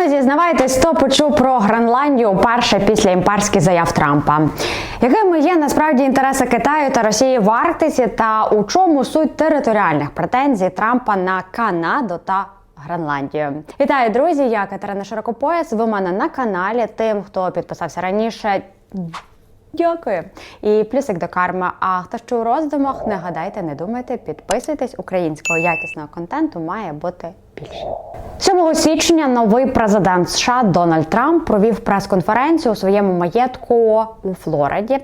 Ану, зізнавайтесь, хто почув про Гренландію перше після імперських заяв Трампа. Якими є насправді інтереси Китаю та Росії в Арктиці, та у чому суть територіальних претензій Трампа на Канаду та Гренландію? Вітаю, друзі! Я Катерина Широкопояс. Ви мене на каналі. Тим, хто підписався раніше. Дякую. І плюсик до карми. А хто ще у роздумах, не гадайте, не думайте, підписуйтесь. Українського якісного контенту має бути більше. 7 січня новий президент США Дональд Трамп провів прес-конференцію у своєму маєтку у Флориді.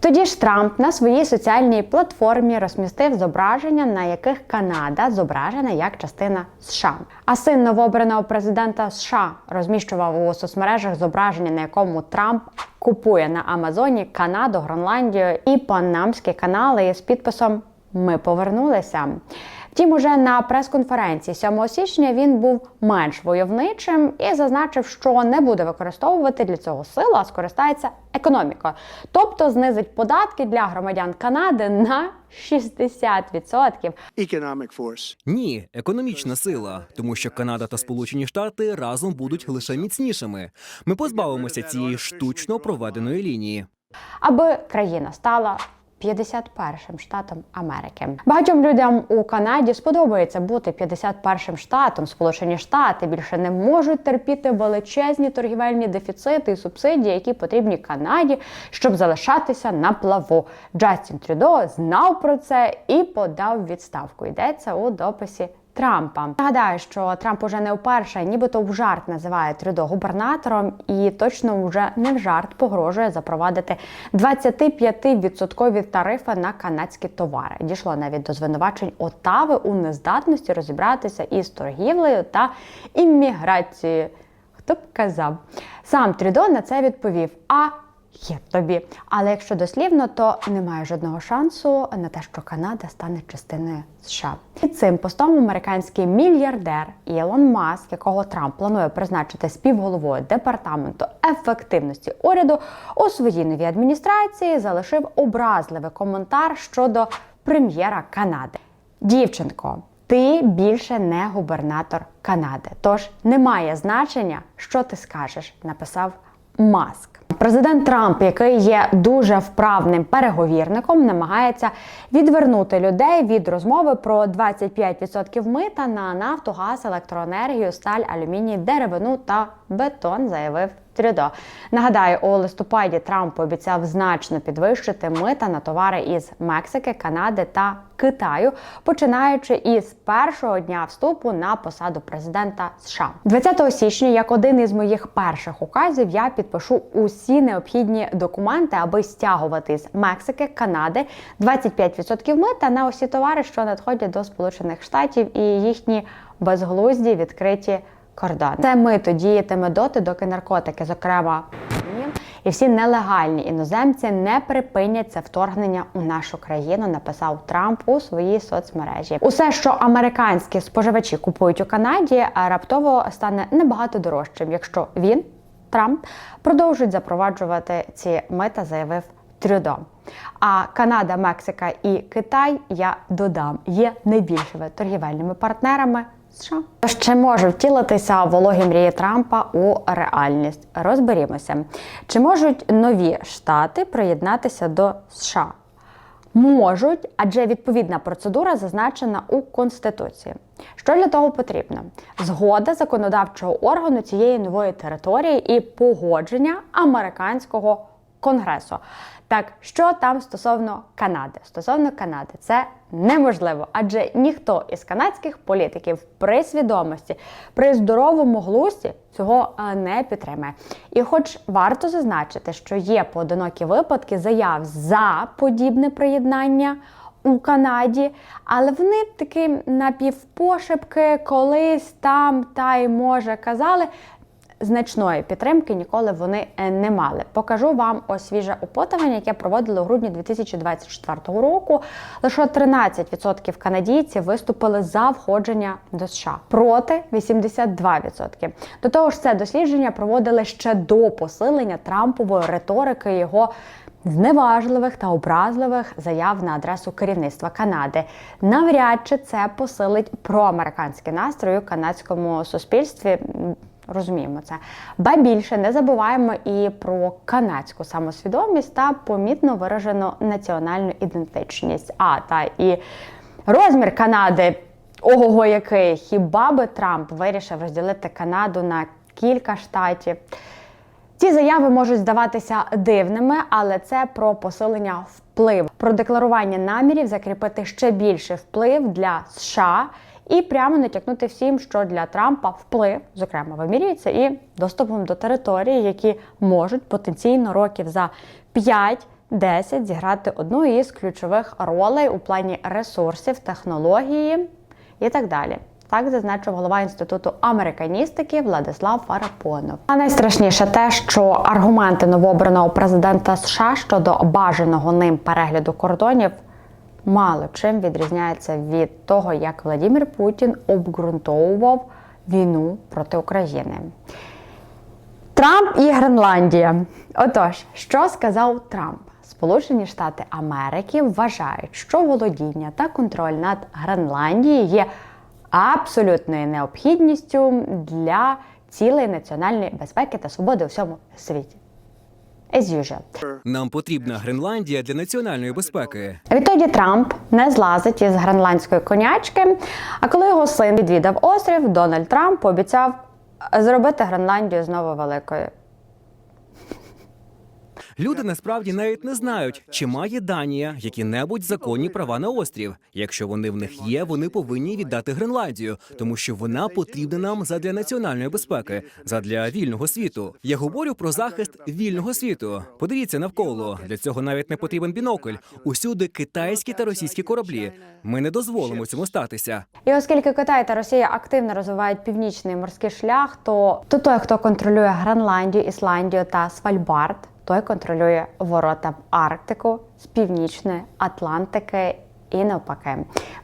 Тоді ж Трамп на своїй соціальній платформі розмістив зображення, на яких Канада зображена як частина США. А син новообраного президента США розміщував у соцмережах зображення, на якому Трамп купує на Амазоні Канаду, Гренландію і Панамські канали із підписом Ми повернулися. Втім, уже на прес-конференції 7 січня він був менш войовничим і зазначив, що не буде використовувати для цього силу, а скористається економікою, тобто знизить податки для громадян Канади на 60%. economic force. Ні, економічна сила, тому що Канада та Сполучені Штати разом будуть лише міцнішими. Ми позбавимося цієї штучно проведеної лінії. аби країна стала 51-м штатом Америки. Багатьом людям у Канаді сподобається бути 51-м штатом. Сполучені Штати більше не можуть терпіти величезні торгівельні дефіцити і субсидії, які потрібні Канаді, щоб залишатися на плаву. Джастін Трюдо знав про це і подав відставку. Йдеться у дописі. Трампа нагадаю, що Трамп уже не вперше, нібито в жарт називає Трюдо губернатором, і точно вже не в жарт погрожує запровадити 25% тарифи на канадські товари. Дійшло навіть до звинувачень Отави у нездатності розібратися із торгівлею та імміграцією. Хто б казав? Сам Трюдо на це відповів: А є тобі. Але якщо дослівно, то немає жодного шансу на те, що Канада стане частиною США. І цим постом американський мільярдер Ілон Маск, якого Трамп планує призначити співголовою департаменту ефективності уряду, у своїй новій адміністрації залишив образливий коментар щодо прем'єра Канади. Дівчинко, ти більше не губернатор Канади, тож немає значення, що ти скажеш, написав Маск. Президент Трамп, який є дуже вправним переговірником, намагається відвернути людей від розмови про 25% мита на нафту, газ, електроенергію, сталь, алюміній, деревину та бетон, заявив Трюдо. Нагадаю, у листопаді Трамп обіцяв значно підвищити мита на товари із Мексики, Канади та Китаю, починаючи із першого дня вступу на посаду президента США. 20 січня, як один із моїх перших указів, я підпишу усі необхідні документи, аби стягувати з Мексики, Канади 25% мита на усі товари, що надходять до Сполучених Штатів, і їхні безглузді відкриті кордони. Це мито діятиме доти, доки наркотики, зокрема і всі нелегальні іноземці не припинять це вторгнення у нашу країну, написав Трамп у своїй соцмережі. Усе, що американські споживачі купують у Канаді, раптово стане набагато дорожчим, якщо він Трамп продовжить запроваджувати ці мита, заявив Трюдо. А Канада, Мексика і Китай я додам є найбільшими торгівельними партнерами. США. Чи може втілитися вологі мрії Трампа у реальність? Розберімося. Чи можуть нові штати приєднатися до США? Можуть, адже відповідна процедура зазначена у Конституції. Що для того потрібно? Згода законодавчого органу цієї нової території і погодження американського конгресу. Так, що там стосовно Канади? Стосовно Канади, це неможливо, адже ніхто із канадських політиків при свідомості, при здоровому глузді цього е, не підтримає. І, хоч варто зазначити, що є поодинокі випадки заяв за подібне приєднання. У Канаді, але вони такі напівпошепки колись там та й може казали, значної підтримки ніколи вони е, не мали. Покажу вам ось свіже опитування, яке проводили у грудні 2024 року. Лише 13% канадійців виступили за входження до США проти 82%. До того ж, це дослідження проводили ще до посилення Трампової риторики його. Зневажливих та образливих заяв на адресу керівництва Канади навряд чи це посилить проамериканський настрій у канадському суспільстві розуміємо це. Ба більше не забуваємо і про канадську самосвідомість та помітно виражену національну ідентичність. А та і розмір Канади. Ого, який хіба би Трамп вирішив розділити Канаду на кілька штатів? Ці заяви можуть здаватися дивними, але це про посилення впливу, про декларування намірів закріпити ще більший вплив для США і прямо натякнути всім, що для Трампа вплив, зокрема, вимірюється і доступом до території, які можуть потенційно років за 5-10 зіграти одну із ключових ролей у плані ресурсів, технології і так далі. Так зазначив голова інституту американістики Владислав Фарапонов. А найстрашніше те, що аргументи новообраного президента США щодо бажаного ним перегляду кордонів мало чим відрізняються від того, як Владимир Путін обґрунтовував війну проти України. Трамп і Гренландія. Отож, що сказав Трамп? Сполучені Штати Америки вважають, що володіння та контроль над Гренландією є абсолютною необхідністю для цілей національної безпеки та свободи у всьому світі. As usual. Нам потрібна Гренландія для національної безпеки. Відтоді Трамп не злазить із гренландської конячки. А коли його син відвідав острів, Дональд Трамп пообіцяв зробити Гренландію знову великою. Люди насправді навіть не знають, чи має Данія які-небудь законні права на острів. Якщо вони в них є, вони повинні віддати Гренландію, тому що вона потрібна нам задля національної безпеки, задля вільного світу. Я говорю про захист вільного світу. Подивіться навколо. Для цього навіть не потрібен бінокль. Усюди китайські та російські кораблі. Ми не дозволимо цьому статися. І оскільки Китай та Росія активно розвивають північний морський шлях, то, то той, хто контролює Гренландію, Ісландію та Свальбард, той контролює ворота в Арктику з північної Атлантики і навпаки.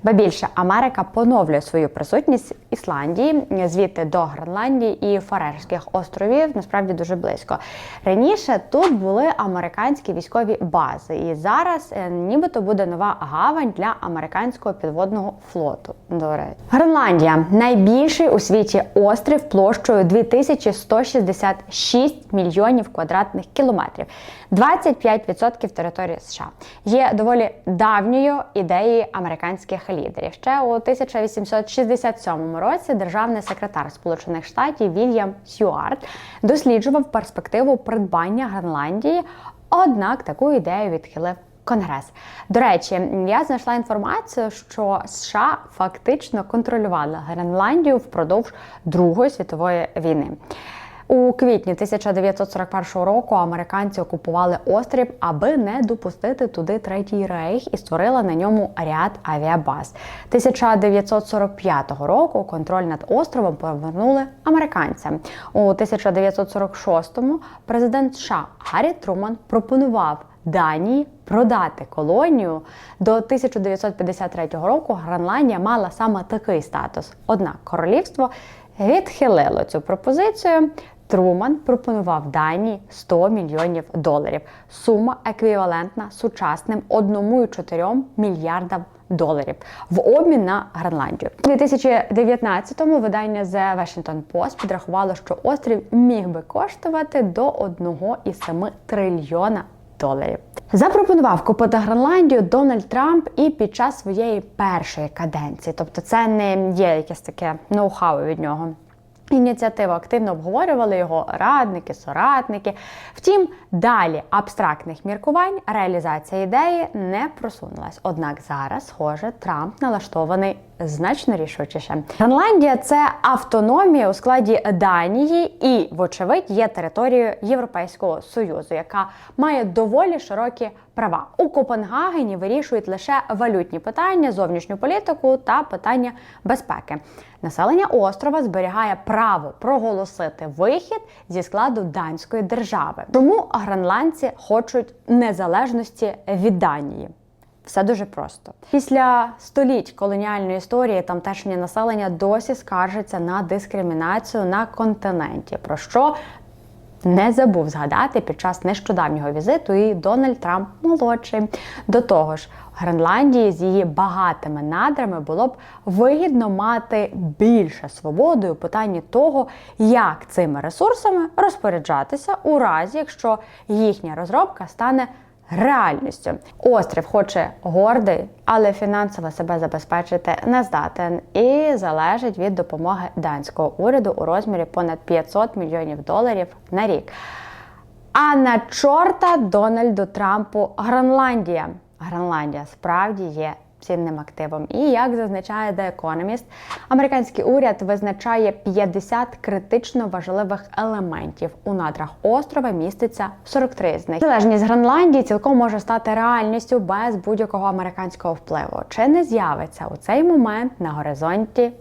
Ба більше Америка поновлює свою присутність Ісландії, звідти до Гренландії і Фарерських островів, насправді дуже близько. Раніше тут були американські військові бази, і зараз е, нібито буде нова гавань для американського підводного флоту. До речі, Гренландія найбільший у світі острів площею 2166 мільйонів квадратних кілометрів, 25% території США. Є доволі давньою ідеєю американських лідерів. Ще у 1867 році державний секретар Сполучених Штатів Вільям Сюарт досліджував перспективу придбання Гренландії, однак таку ідею відхилив. Конгрес. До речі, я знайшла інформацію, що США фактично контролювала Гренландію впродовж Другої світової війни. У квітні 1941 року американці окупували острів, аби не допустити туди третій рейх і створили на ньому ряд авіабаз. 1945 року контроль над островом повернули американцям. У 1946-му президент США Гаррі Труман пропонував Данії продати колонію до 1953 року. Гренландія мала саме такий статус. Однак королівство відхилило цю пропозицію. Труман пропонував Данії 100 мільйонів доларів. Сума еквівалентна сучасним 1,4 мільярдам доларів в обмін на Гренландію. У 2019-му видання The Washington Post підрахувало, що острів міг би коштувати до 1,7 трильйона доларів. Запропонував купити Гренландію Дональд Трамп і під час своєї першої каденції. Тобто, це не є якесь таке ноу-хау від нього. Ініціативу активно обговорювали його радники, соратники. Втім, далі абстрактних міркувань реалізація ідеї не просунулась. Однак зараз, схоже, Трамп налаштований значно рішучіше. Гренландія це автономія у складі Данії і, вочевидь, є територією Європейського союзу, яка має доволі широкі права. У Копенгагені вирішують лише валютні питання, зовнішню політику та питання безпеки. Населення острова зберігає право проголосити вихід зі складу данської держави. Тому гренландці хочуть незалежності від Данії. Все дуже просто. Після століть колоніальної історії тамтешнє населення досі скаржиться на дискримінацію на континенті, про що не забув згадати під час нещодавнього візиту і Дональд Трамп молодший. До того ж, Гренландії з її багатими надрами було б вигідно мати більше свободи у питанні того, як цими ресурсами розпоряджатися у разі, якщо їхня розробка стане реальністю. Острів, хоче гордий, але фінансово себе забезпечити не здатен і залежить від допомоги данського уряду у розмірі понад 500 мільйонів доларів на рік. А на чорта Дональду Трампу Гренландія. Гренландія справді є цінним активом. І як зазначає The Economist, американський уряд визначає 50 критично важливих елементів. У надрах острова міститься 43 з них. Залежність Гренландії цілком може стати реальністю без будь-якого американського впливу. Чи не з'явиться у цей момент на горизонті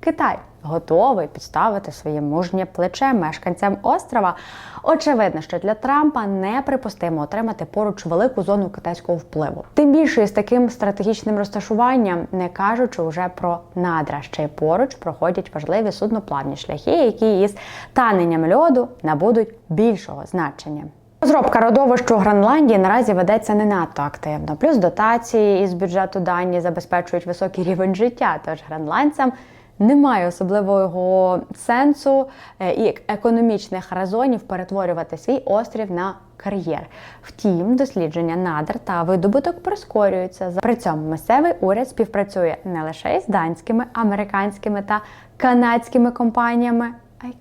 Китай? Готовий підставити своє мужнє плече мешканцям острова. Очевидно, що для Трампа неприпустимо отримати поруч велику зону китайського впливу. Тим більше з таким стратегічним розташуванням, не кажучи вже про надра, ще й поруч проходять важливі судноплавні шляхи, які із таненням льоду набудуть більшого значення. Розробка родовищ у Гренландії наразі ведеться не надто активно. Плюс дотації із бюджету Данії забезпечують високий рівень життя. Тож гренландцям немає особливого сенсу е, і економічних резонів перетворювати свій острів на кар'єр. Втім, дослідження надр та видобуток прискорюються. При цьому місцевий уряд співпрацює не лише із данськими, американськими та канадськими компаніями.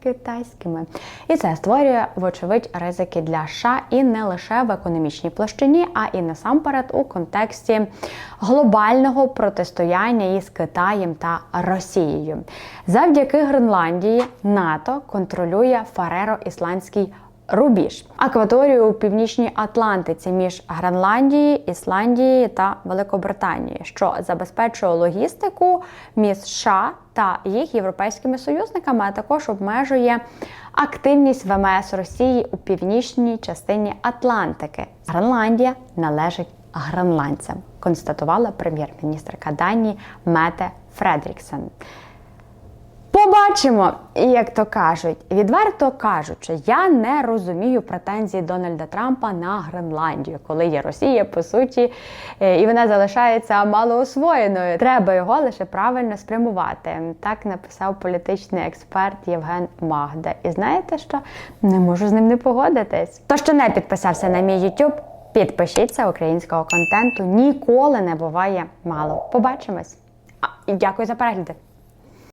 Китайськими, і це створює вочевидь ризики для США і не лише в економічній площині, а і насамперед у контексті глобального протистояння із Китаєм та Росією. Завдяки Гренландії НАТО контролює Фареро-Ісландський рубіж, акваторію у північній Атлантиці між Гренландією, Ісландією та Великобританією, що забезпечує логістику між США та їх європейськими союзниками, а також обмежує активність ВМС Росії у північній частині Атлантики. Гренландія належить гренландцям, констатувала прем'єр-міністрка Данії Мете Фредріксен. Побачимо, І, як то кажуть, відверто кажучи, я не розумію претензій Дональда Трампа на Гренландію, коли є Росія, по суті, е, і вона залишається малоосвоєною. Треба його лише правильно спрямувати. Так написав політичний експерт Євген Магда. І знаєте що? Не можу з ним не погодитись. То, що не підписався на мій YouTube, підпишіться українського контенту. Ніколи не буває мало. Побачимось. А, дякую за перегляди.